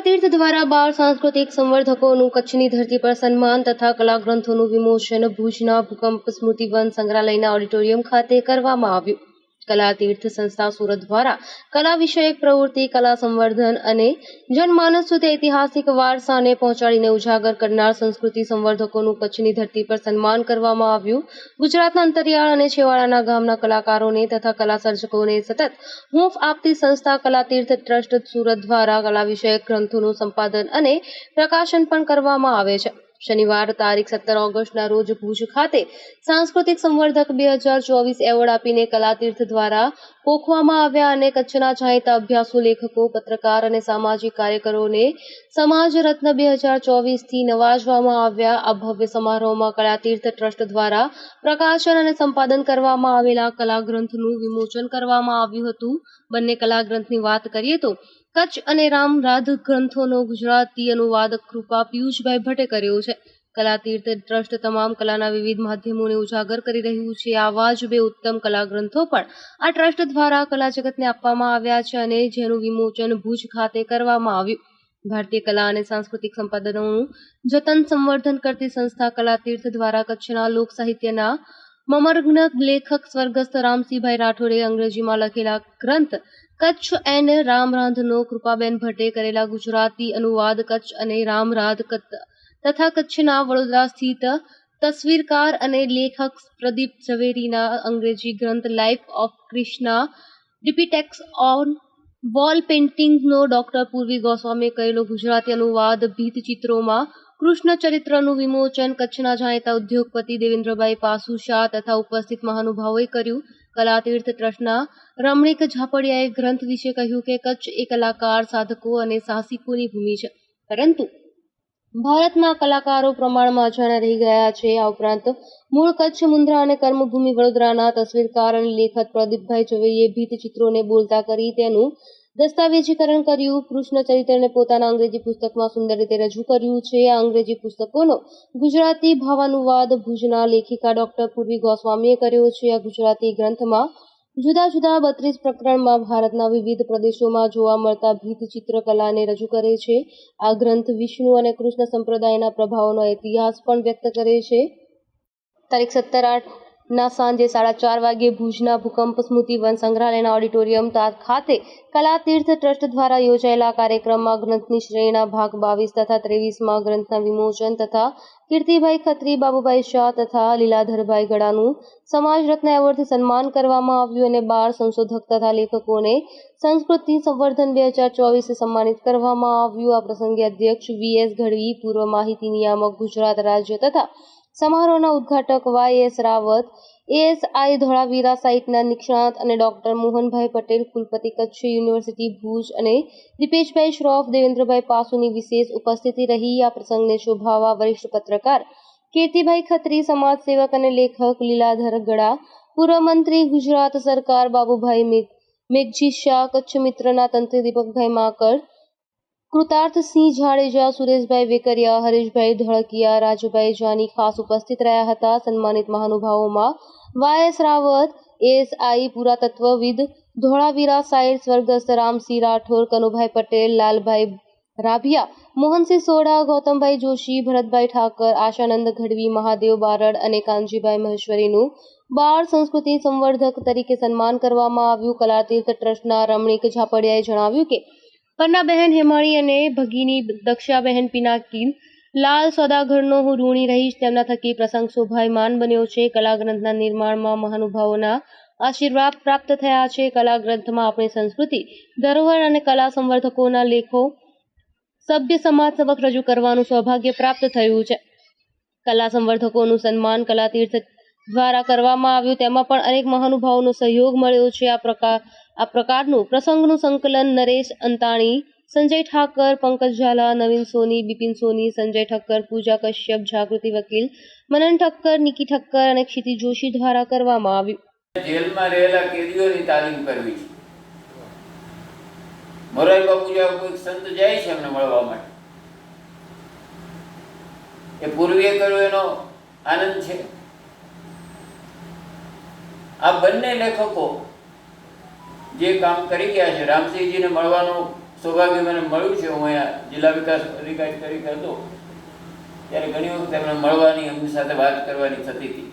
કલાતીર્થ દ્વારા બાળ સાંસ્કૃતિક સંવર્ધકોનું કચ્છની ધરતી પર સન્માન તથા કલાગ્રંથોનું વિમોચન ભુજના ભૂકંપ સ્મૃતિ વન સંગ્રહાલયના ઓડિટોરિયમ ખાતે કરવામાં આવ્યું. કલાતીર્થ સંસ્થા સુરત દ્વારા કલા વિષયક પ્રવૃત્તિ, કલા સંવર્ધન અને જનમાનસ સુધી ઐતિહાસિક વારસાને પહોંચાડીને ઉજાગર કરનાર સંસ્કૃતિ સંવર્ધકોનું કચ્છની ધરતી પર સન્માન કરવામાં આવ્યું. ગુજરાતના અંતરિયાળ અને છેવાડાના ગામના કલાકારોને તથા કલા સર્જકોને સતત હૂંફ આપતી સંસ્થા કલા તીર્થ ટ્રસ્ટ સુરત દ્વારા કલા વિષયક ગ્રંથોનું સંપાદન અને પ્રકાશન પણ કરવામાં આવે છે. શનિવાર તારીખ સત્તર ઓગસ્ટના રોજ ભુજ ખાતે સાંસ્કૃતિક સંવર્ધક બે હજાર ચોવીસ એવોર્ડ આપીને કલાતીર્થ દ્વારા પોખવામાં આવ્યા અને કચ્છના જાણીતા અભ્યાસુ લેખકો, પત્રકાર અને સામાજિક કાર્યકરોને સમાજ રત્ન બે હજાર ચોવીસથી નવાજવામાં આવ્યા. આ ભવ્ય સમારોહમાં કલાતીર્થ ટ્રસ્ટ દ્વારા પ્રકાશન અને સંપાદન કરવામાં આવેલા કલાગ્રંથનું વિમોચન કરવામાં આવ્યું હતું. બંને કલાગ્રંથની વાત કરીએ તો કચ્છ અને રામરાધ ગ્રંથોનો ગુજરાતી અનુવાદ કૃપા પિયુષભાઈ ભટ્ટે કર્યો છે. કલાતીર્થ ટ્રસ્ટ તમામ કલાના વિવિધ માધ્યમોને ઉજાગર કરી રહ્યું છે. આવા જ બે ઉત્તમ કલા ગ્રંથો પણ આ ટ્રસ્ટ દ્વારા કલા જગતને આપવામાં આવ્યા છે અને જેનું વિમોચન ભુજ ખાતે કરવામાં આવ્યું. ભારતીય કલા અને સાંસ્કૃતિક સંપાદનોનું જતન સંવર્ધન કરતી સંસ્થા કલાતીર્થ દ્વારા કચ્છના લોક સાહિત્યના મમર્ગ્ન લેખક સ્વર્ગસ્થ રામસિંહભાઈ રાઠોડે અંગ્રેજીમાં લખેલા ગ્રંથ કચ્છ એન્ડ રામરાંધનો કૃપાબેન ભટ્ટે કરેલા ગુજરાતી અનુવાદ કચ્છ અને રામરાધ તથા કચ્છના વડોદરા સ્થિત તસવીરકાર અને લેખક પ્રદીપ ઝવેરીના અંગ્રેજી ગ્રંથ life of Krishna depicts on wall પેઇન્ટિંગનો doctor Purvi ગોસ્વામીએ કરેલો ગુજરાતી અનુવાદ ભીતચિત્રોમાં કૃષ્ણ ચરિત્રનું વિમોચન કચ્છના જાણીતા ઉદ્યોગપતિ દેવેન્દ્રભાઈ પાસુ શાહ તથા ઉપસ્થિત મહાનુભાવોએ કર્યું. કલાતીર્થ ટ્રસ્ટના રમણીક ઝાપડિયાએ ગ્રંથ વિશે કહ્યું કે કચ્છ એ કલાકાર, સાધકો અને સાહસિકોની ભૂમિ છે. પરંતુ ભારતમાં કલાકારો પ્રમાણમાં અજાણ્યા રહી ગયા છે. આ ઉપરાંત મૂળ કચ્છ મુન્દ્રા અને કર્મભૂમિ વડોદરાના તસવીરકાર અને લેખક પ્રદીપભાઈ ભીત ચિત્રોને બોલતા કરી તેનું દસ્તાવેજીકરણ કર્યું, કૃષ્ણ ચરિત્રને પોતાના અંગ્રેજી પુસ્તકમાં સુંદર રીતે રજૂ કર્યું છે. આ અંગ્રેજી પુસ્તકોનો ગુજરાતી ભાવાનુવાદ ભુજના લેખિકા ડોક્ટર પૂર્વી ગોસ્વામીએ કર્યો છે. આ ગુજરાતી ગ્રંથમાં જુદા જુદા બત્રીસ પ્રકરણમાં ભારતના વિવિધ પ્રદેશોમાં જોવા મળતા ભીત ચિત્રકલાને રજૂ કરે છે. આ ગ્રંથ વિષ્ણુ અને કૃષ્ણ સંપ્રદાયના પ્રભાવોનો ઇતિહાસ પણ વ્યક્ત કરે છે. તારીખ સત્તર આઠ ના, સાંજે સાડા ચાર વાગ્યે ભુજના ભૂકંપ સ્મૃતિ વન સંગ્રહાલયના ઓડિટોરિયમ ખાતે કલાતીર્થ ટ્રસ્ટ દ્વારા યોજાયેલા કાર્યક્રમમાં ગ્રંથની શ્રેણીના ભાગ બાવીસ તથા ત્રેવીસમાં ગ્રંથના વિમોચન તથા કીર્તિભાઈ ખત્રી, બાબુભાઈ શાહ તથા લીલાધરભાઈ ગડાનું સમાજ રત્ન એવોર્ડથી સન્માન કરવામાં આવ્યું અને બાર સંશોધક તથા લેખકોને સંસ્કૃતિ સંવર્ધન બે હજાર ચોવીસે સન્માનિત કરવામાં આવ્યું. આ પ્રસંગે અધ્યક્ષ વી એસ ગઢવી પૂર્વ માહિતી નિયામક ગુજરાત રાજ્ય તથા સમારોહના ઉદ્ઘાટક Y S Rawat, ASI Dholavira સાઇટના નિષ્ણાત અને ડોક્ટર મોહનભાઈ પટેલ, કુલપતિ કચ્છ યુનિવર્સિટી ભુજ અને દીપેશભાઈ શ્રોફ, દેવેન્દ્રભાઈ પાસુની વિશેષ ઉપસ્થિતિ રહી. આ પ્રસંગને શોભાવવા વરિષ્ઠ પત્રકાર કીર્તિભાઈ ખત્રી સમાજ સેવક અને લેખક લીલાધર ગડા પૂર્વ મંત્રી ગુજરાત સરકાર બાબુભાઈ મેઘજી શાહ, કચ્છ મિત્રના તંત્રી દીપકભાઈ માકડ કૃતાર્થસિંહ જાડેજા, સુરેશભાઈ વેકરિયા, હરેશભાઈ ધળકિયા રાજુભાઈ જાની ખાસ ઉપસ્થિત રહ્યા હતા. સન્માનિત મહાનુભાવોમાં વાયસ રાવત એએસઆઈ પુરાતત્વવિદ, ધોળાવીરા સાઈડ સ્વર્ગસ્થ, રામસિંહ રાઠોર કનુભાઈ પટેલ, લાલભાઈ રાભિયા, મોહનસિંહ સોઢા, ગૌતમભાઈ જોશી, ભરતભાઈ ઠાકર, આશાનંદ ગઢવી મહાદેવ બારડ અને કાનજીભાઈ મહેશ્વરીનું બાળ સંસ્કૃતિ સંવર્ધક તરીકે સન્માન કરવામાં આવ્યું. કલાતીર્થ ટ્રસ્ટના રમણીક ઝાપડિયાએ જણાવ્યું કે પન્નાબહેન હેમાણી અને ભગીની દક્ષાબહેન પિનાકી લાલ સોદાગરનો હું ઋણી રહીશ, તેમના થકી પ્રસંગ શોભાયમાન બન્યો છે. કલાગ્રંથના નિર્માણમાં મહાનુભાવોના આશીર્વાદ પ્રાપ્ત થયા છે. કલાગ્રંથમાં આપણી સંસ્કૃતિ, ધરોહર અને કલા સંવર્ધકોના લેખો, સભ્ય સમાજ સમક્ષ રજૂ કરવાનું સૌભાગ્ય પ્રાપ્ત થયું છે. કલા સંવર્ધકોનું સન્માન કલા તીર્થ દ્વારા કરવામાં આવ્યું. તેમાં પણ અનેક મહાનુભાવોનો સહયોગ મળ્યો છે. આ પ્રકાર આ પ્રકારનું પ્રસંગનું સંકલન નરેશ અંતાણી, સંજય ઠાકર, પંકજ ઝાલા, નવીન સોની, બિપિન સોની, સંજય ઠક્કર, પૂજા કશ્યપ, જાગૃતિ વકીલ, મનન ઠક્કર, નિકી ઠક્કર અને ક્ષિતિ જોશી દ્વારા કરવામાં આવ્યું. જેલમાં રહેલા કેદીઓની તાલીમ કરવી મોરારી બાપુ જેવા કોઈ સંત જાય છે એમને મળવા માટે? એ પૂર્વીએ કર્યો એનો આનંદ છે. આ બંને લેખકો જે કામ કરી ગયા છે, રામસિંહજીને મળવાનું સૌભાગ્ય મને મળ્યું છે, હું અહીંયા જિલ્લા વિકાસ અધિકારી તરીકે હતો. ત્યારે ઘણી વખત એમને મળવાની, એમની સાથે વાત કરવાની થતી હતી.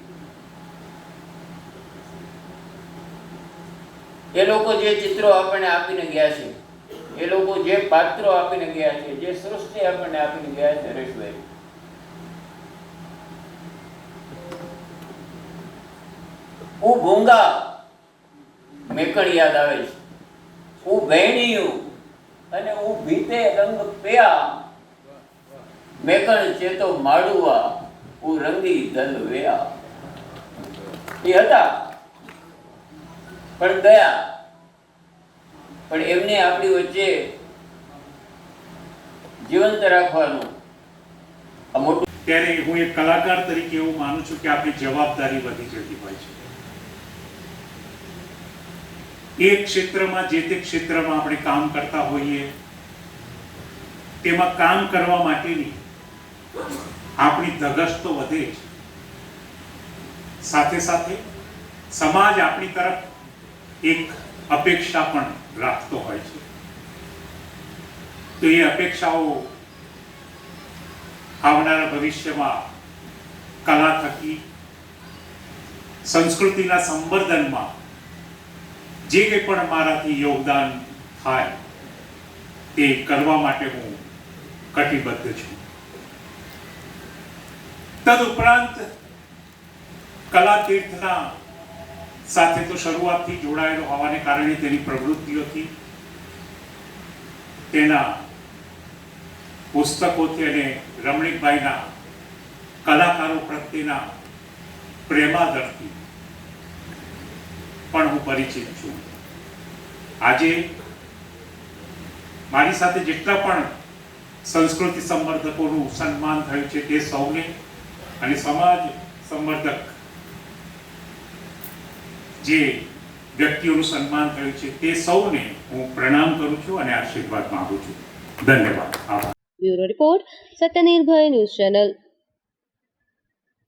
એ લોકો જે ચિત્રો આપણને આપીને ગયા છે, એ લોકો જે પાત્રો આપીને ગયા છે, જે સૃષ્ટિ આપણને આપીને ગયા છે, હરેશભાઈ. હું ભૂંગા મેકણ યાદ આવે છે. હું વહેણિયું અને હું ભીતે રંગ પ્યા. મેકણ ચેતો માડુવા હું રંગી દલ વ્યા. એ હતા. પણ ગયા. પણ એમને આપણી વચ્ચે જીવંત રાખવાનું ત્યારે હું એક કલાકાર તરીકે એવું માનું છું કે આપણી જવાબદારી વધી જતી હોય છે. એ ક્ષેત્રમાં જે તે ક્ષેત્રમાં આપણે કામ કરતા હોઈએ, તેમાં કામ કરવા માટેની આપણી ધગશ તો વધે જ. સાથે સાથે સમાજ આપણી તરફ એક અપેક્ષા પણ રાખતો હોય છે. તો એ અપેક્ષાઓ આવનારા ભવિષ્યમાં કલા થકી, સંસ્કૃતિના સંવર્ધનમાં જે કંઈ પણ મારાથી યોગદાન થાય, તે કરવા માટે હું કટિબદ્ધ છું. તદુપરાંત કલા તીર્થના સાથે તો શરૂઆતથી જોડાયેલો હોવાને કારણે તેની પ્રવૃત્તિઓથી, તેના પુસ્તકોથી અને રમણીકભાઈના કલાકારો પ્રત્યેના પ્રેમાદરથી પણ હું પરિચિત છું. આજે મારી સાથે જેટલા પણ સંસ્કૃતિ સંવર્ધકોનું સન્માન થયું છે તે સૌને અને સમાજ સંવર્ધક જે વ્યક્તિઓનું સન્માન થયું છે તે સૌને હું પ્રણામ કરું છું અને આશીર્વાદ માંગુ છું. ધન્યવાદ. આભાર. Bureau report, Satyanirbhay news channel.